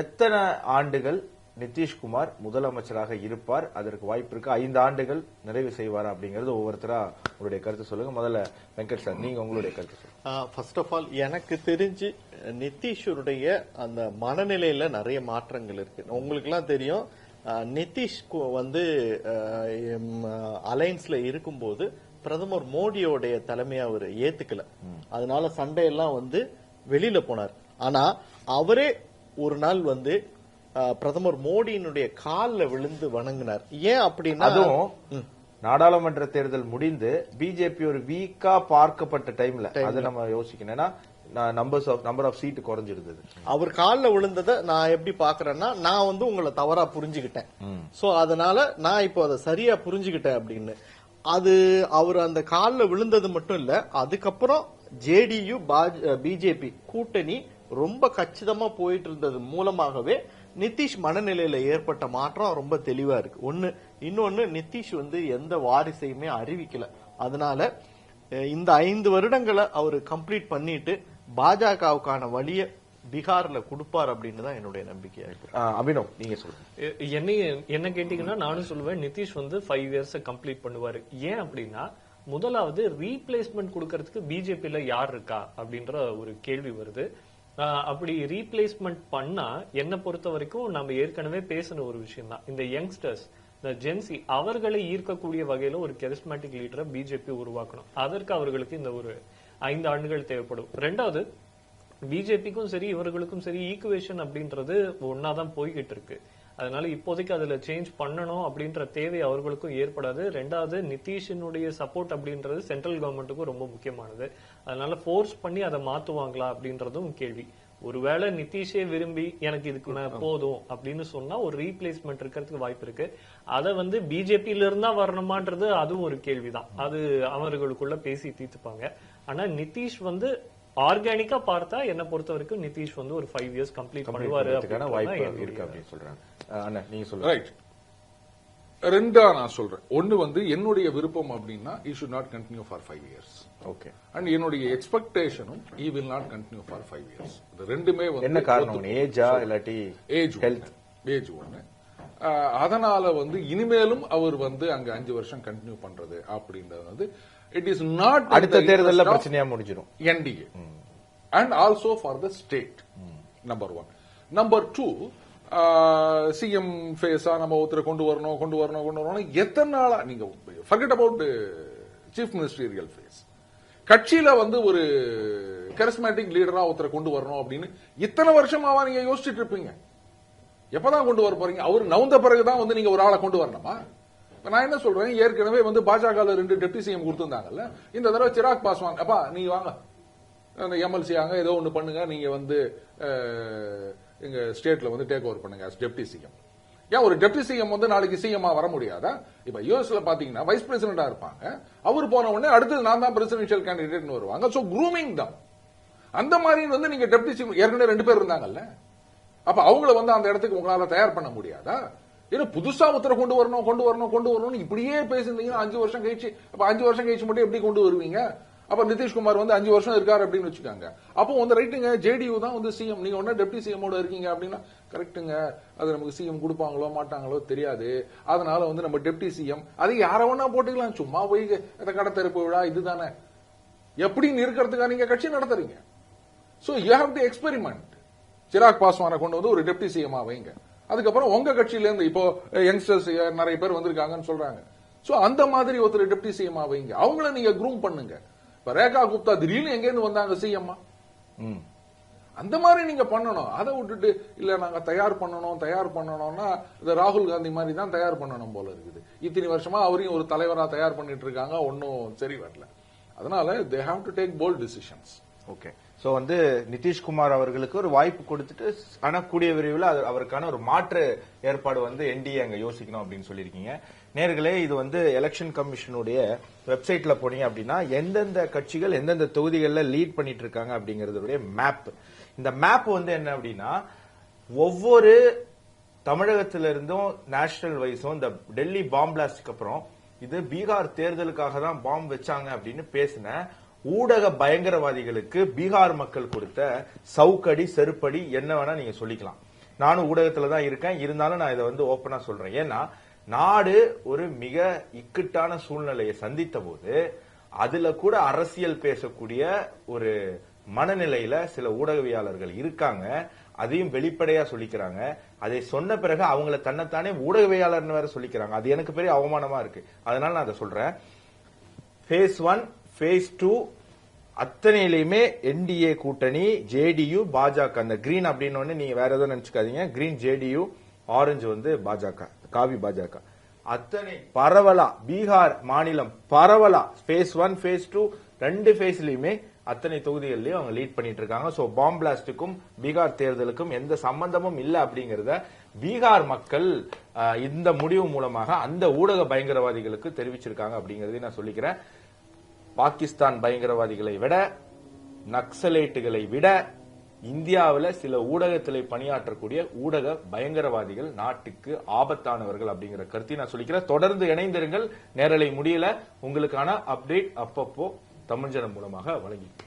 எத்தனை ஆண்டுகள் நிதிஷ்குமார் முதலமைச்சராக இருப்பார்? அதற்கு வாய்ப்பு இருக்கு. ஐந்து ஆண்டுகள் நிறைவு செய்வாரா அப்படிங்கறது ஒவ்வொருத்தரா உங்களுடைய கருத்து சொல்லுங்க. முதல்ல வெங்கட் சார் நீங்க உங்களுடைய கருத்து சொல்லுங்க. ஃபர்ஸ்ட் ஆஃப் ஆல் எனக்கு தெரிஞ்சு நிதிஷருடைய அந்த மனநிலையில நிறைய மாற்றங்கள் இருக்கு. உங்களுக்கு எல்லாம் தெரியும் நிதிஷ் வந்து அலைன்ஸ்ல இருக்கும்போது பிரதமர் மோடியோடைய தலைமையை அவர் ஏத்துக்கல. அதனால சண்டையெல்லாம் வந்து வெளியில போனார். ஆனா அவரே ஒரு நாள் வந்து பிரதமர் மோடியினுடைய கால்ல விழுந்து வணங்கினார். ஏன் அப்படின்னா அதுவும் நாடாளுமன்ற தேர்தல் முடிந்து பிஜேபி ஒரு வீக்கா பார்க்கப்பட்ட டைம்ல. அதை நம்ம யோசிக்கணும். ஏன்னா numbers of number of seat குறைஞ்சிருந்தது. அவர் கால்ல விழுந்ததை நான் எப்படி பாக்குறேன்னா நான் வந்து உங்களை தவறா புரிஞ்சுக்கிட்டேன். சோ அதனால நான் இப்போ அதை சரியா புரிஞ்சுக்கிட்டேன் அப்படின்னு. அது அவர் அந்த கால்ல விழுந்தது மட்டும் இல்ல அதுக்கப்புறம் ஜேடியு பிஜேபி கூட்டணி ரொம்ப கச்சிதமா போயிட்டு இருந்தது மூலமாகவே நிதிஷ் மனநிலையில ஏற்பட்ட மாற்றம் ரொம்ப தெளிவா இருக்கு. ஒண்ணு இன்னொன்னு நிதிஷ் வந்து எந்த வாரிசையுமே அறிவிக்கல. அதனால இந்த ஐந்து வருடங்களை அவர் கம்ப்ளீட் பண்ணிட்டு பாஜகவுக்கான வழிய பீகார்ல கொடுப்பார் அப்படின்னு தான் என்னுடைய நம்பிக்கையா இருக்கு ஆஹ் அபினவ் நீங்க சொல்லுங்க. என்னை என்ன கேட்டீங்கன்னா நானும் சொல்லுவேன் நிதிஷ் வந்து ஃபைவ் இயர்ஸ் கம்ப்ளீட் பண்ணுவாரு. ஏன் அப்படின்னா முதலாவது ரீப்ளேஸ்மெண்ட் கொடுக்கறதுக்கு பிஜேபியில யார் இருக்கா அப்படின்ற ஒரு கேள்வி வருது. அப்படி ரீப்ளேஸ்மெண்ட் பண்ணா என்ன பொறுத்த வரைக்கும் நம்ம ஏற்கனவே பேசின ஒரு விஷயம் தான் இந்த யங்ஸ்டர்ஸ் இந்த ஜென்சி அவர்களை ஈர்க்கக்கூடிய வகையில ஒரு கெரிஸ்மேட்டிக் லீடரை பிஜேபி உருவாக்கணும். அதற்கு அவர்களுக்கு இந்த ஒரு ஐந்து ஆண்டுகள் தேவைப்படும். ரெண்டாவது பிஜேபிக்கும் சரி இவர்களுக்கும் சரி ஈக்குவேஷன் அப்படின்றது ஒன்னாதான் போய்கிட்டு இருக்கு. அதனால இப்போதைக்கு அதுல சேஞ்ச் பண்ணணும் அப்படின்ற தேவை அவர்களுக்கும் ஏற்படாது. ரெண்டாவது நிதிஷினுடைய சப்போர்ட் அப்படின்றது சென்ட்ரல் கவர்மெண்ட்டுக்கும் ரொம்ப முக்கியமானது. அதனால ஃபோர்ஸ் பண்ணி அதை மாத்துவாங்களா அப்படின்றதும் கேள்வி. ஒருவேளை நிதிஷே விரும்பி எனக்கு இதுக்கு மேல போதும் அப்படின்னு சொன்னா ஒரு ரீப்ளேஸ்மெண்ட் இருக்கிறதுக்கு வாய்ப்பு இருக்கு. அதை வந்து பிஜேபியில இருந்தா வரணுமான்றது அதுவும் ஒரு கேள்விதான். அது அவர்களுக்குள்ள பேசி தீர்த்துப்பாங்க. ஆனா நிதிஷ் வந்து ஆர்கானிக்கா பார்த்தா என்ன பொறுத்த வரைக்கும் நிதிஷ் வந்து ஒரு ஃபைவ் இயர்ஸ் கம்ப்ளீட் பண்ணுவாரு வாய்ப்பு இருக்கு அப்படின்னு சொல்றாங்க. அண்ணா நீங்க சொல்லுங்க. ரைட் ரெண்டா நான் சொல்றேன். ஒன்னு வந்து என்னுடைய விருப்பம் அப்படின்னா he should not continue for five years okay and என்னுடைய எக்ஸ்பெக்டேஷனும் he will not continue for five years இது ரெண்டுமே வந்து என்ன காரணம்? ஏஜா இல்லாட்டி ஏஜ் ஹெல்த் ஏஜ் ஒண்ணு. ஆஹ் அதனால வந்து இனிமேலும் அவர் வந்து அங்க அஞ்சு வருஷம் கண்டினியூ பண்றது அப்படின்றது வந்து இட் இஸ் நாட் அடுத்த தேர்தல்ல பிரச்சனையா முடிஞ்சிடும் NDA and also for the state number one number two CM ஃபேஸா நம்ம ஒருத்தரை கொண்டு வரணும் கொண்டு வரணும் கொண்டு வரணும் எத்தனை நாளா நீங்க forget about chief ministerial face கட்சியில வந்து ஒரு கரிஸ்மேட்டிக் லீடரா ஒருத்தரை கொண்டு வரணும் அப்படின்னு இத்தனை வருஷமாவா நீங்க யோசிச்சுட்டு இருப்பீங்க. எப்பதான் கொண்டு வர போறீங்க? அவர் நவுந்த பிறகுதான் வந்து நீங்க ஒரு ஆளை கொண்டு வரணுமா? நான் என்ன சொல்றேன்? ஏற்கனவே வந்து பாஜக ரெண்டு டெப்டி சிஎம் கொடுத்திருந்தாங்கல்ல. இந்த தடவை சிராக் பாஸ்வான் அப்பா நீ வாங்க. அந்த எம்எல்சி ஆங்க ஏதோ ஒன்று பண்ணுங்க. நீங்க வந்து எங்க ஸ்டேட்ல வந்து டேக் ஓவர் பண்ணுங்க டெப்டி சிஎம். ஏன் ஒரு டெப்டி சிஎம் வந்து நாளைக்கு சிஎம்மா வர முடியாதா? இப்ப யூஎஸ்ல பாத்தீங்கன்னா வைஸ் பிரசிடண்டா இருப்பாங்க. அவர் போன உடனே அடுத்தது நான் தான் பிரசிடென்ஷியல் கேண்டிடேட்னு வருவாங்க. சோ க்ரூமிங் தான் அந்த மாதிரி வந்து நீங்க டெப்டி சிஎம் ஏற்கனவே ரெண்டு பேர் இருந்தாங்கல்ல. அப்ப அவங்கள வந்து அந்த இடத்துக்கு உங்களால தயார் பண்ண முடியாதா? ஏன்னா புதுசா ஒருத்தரை கொண்டு வரணும் கொண்டு வரணும் கொண்டு வரணும்னு இப்படியே பேசியிருந்தீங்கன்னா அஞ்சு வருஷம் கழிச்சு அப்ப அஞ்சு வருஷம் கழிச்சு மட்டும் எப்படி கொண்டு வருவீங்க? அப்ப நிதிஷ்குமார் வந்து அஞ்சு வருஷம் இருக்காரு அப்படின்னு வச்சுக்காங்க. அப்போ வந்து ரைட்டுங்க ஜேடியு தான் வந்து சிஎம் நீங்க ஒன்னா டெப்டி சிஎம்மோட இருக்கீங்க அப்படின்னா கரெக்ட்டுங்க அது நமக்கு சிஎம் கொடுப்பாங்களோ மாட்டாங்களோ தெரியாது. அதனால வந்து நம்ம டெப்டி சிஎம் அதை யார வேணா போட்டுக்கலாம். சும்மா போய் இந்த கடை திறப்பு விழா இதுதானே. எப்படின்னு இருக்கிறதுக்காக நீங்க கட்சி நடத்துறீங்க. So you have to experiment Chirag பாஸ்வானை கொண்டு வந்து ஒரு டெப்டி சிஎம்மா வைங்க. அதுக்கப்புறம் உங்க கட்சியிலேருந்து இப்போ யங்ஸ்டர்ஸ் நிறைய பேர் வந்திருக்காங்கன்னு சொல்றாங்க. சோ அந்த மாதிரி ஒருத்தர் டெப்டி சிஎம்மா வைங்க. அவங்கள நீங்க குரூம் பண்ணுங்க. இப்ப ரேகா குப்தா திடீர்னு எங்க இருந்து வந்தாங்க சிஎம்மா ம். அந்த மாதிரி நீங்க பண்ணணும். அதை விட்டுட்டு இல்ல நாங்க தயார் பண்ணணும் தயார் பண்ணணும்னா இந்த ராகுல் காந்தி மாதிரி தான் தயார் பண்ணணும் போல இருக்குது. இத்தனை வருஷமா அவரையும் ஒரு தலைவரா தயார் பண்ணிட்டு இருக்காங்க. ஒன்னும் சரி வரல. அதனால they have to take bold decisions okay so வந்து நிதிஷ்குமார் அவர்களுக்கு ஒரு வாய்ப்பு கொடுத்துட்டு ஆனா கூடிய விரைவில் அது அவருக்கான ஒரு மாற்று ஏற்பாடு வந்து என்டிஏ அங்க யோசிக்கணும் அப்படின்னு சொல்லியிருக்கீங்க. நேர்களே இது வந்து எலெக்ஷன் கமிஷனுடைய வெப்சைட்ல போனீங்க அப்படின்னா எந்தெந்த கட்சிகள் எந்தெந்த தொகுதிகளில் லீட் பண்ணிட்டு இருக்காங்க அப்படிங்கறதுடைய மேப் இந்த மேப் வந்து என்ன அப்படின்னா ஒவ்வொரு தமிழகத்திலிருந்தும் நேஷனல் வைஸும் இந்த டெல்லி பாம்பிளாஸ்டுக்கு அப்புறம் இது பீகார் தேர்தலுக்காக தான் பாம்பு வச்சாங்க அப்படின்னு பேசின ஊடக பயங்கரவாதிகளுக்கு பீகார் மக்கள் கொடுத்த சவுக்கடி செருப்படி என்ன வேணா நீங்க சொல்லிக்கலாம். நானும் ஊடகத்துல தான் இருக்கேன். இருந்தாலும் நான் இதை வந்து ஓப்பனா சொல்றேன். ஏன்னா நாடு ஒரு மிக இக்கட்டான சூழ்நிலையை சந்தித்த போது அதுல கூட அரசியல் பேசக்கூடிய ஒரு மனநிலையில சில ஊடகவியாளர்கள் இருக்காங்க. அதையும் வெளிப்படையா சொல்லிக்கிறாங்க. அதை சொன்ன பிறகு அவங்கள தன்னைத்தானே ஊடகவியாளர்னு வேற சொல்லிக்கிறாங்க. அது எனக்கு பெரிய அவமானமா இருக்கு. அதனால நான் அதை சொல்றேன். ஃபேஸ் ஒன் ஃபேஸ் டூ அத்தனையிலையுமே என்டிஏ கூட்டணி ஜேடியு பாஜக. அந்த கிரீன் அப்படின்னு நீங்க வேற எதுவும் நினைச்சுக்காதீங்க. கிரீன் ஜேடியு ஆரஞ்சு வந்து பாஜக காவி பாஜக. அத்தனை பரவலா பீகார் மாநிலம் பரவலா. ஃபேஸ் ஒன் ஃபேஸ் டூ ரெண்டு ஃபேஸ்லயுமே அத்தனை தொகுதிகள்லயும் அவங்க லீட் பண்ணிட்டு இருக்காங்க சோ பாம் பிளாஸ்டுக்கும் பீகார் தேர்தலுக்கும் எந்த சம்பந்தமும் இல்லை அப்படிங்கறத பீகார் மக்கள் இந்த முடிவு மூலமாக அந்த ஊடக பயங்கரவாதிகளுக்கு தெரிவிச்சிருக்காங்க அப்படிங்கறதையும் நான் சொல்லிக்கிறேன். பாகிஸ்தான் பயங்கரவாதிகளை விட நக்சலைட்டுகளை விட இந்தியாவில் சில ஊடகத்தில் பணியாற்றக்கூடிய ஊடக பயங்கரவாதிகள் நாட்டுக்கு ஆபத்தானவர்கள் அப்படிங்கிற கருத்தை நான் சொல்லிக்கிறேன். தொடர்ந்து இணைந்திருங்கள். நேரலை முடியல. உங்களுக்கான அப்டேட் அப்பப்போ தமிழ்ஜனம் மூலமாக வழங்கிட்டு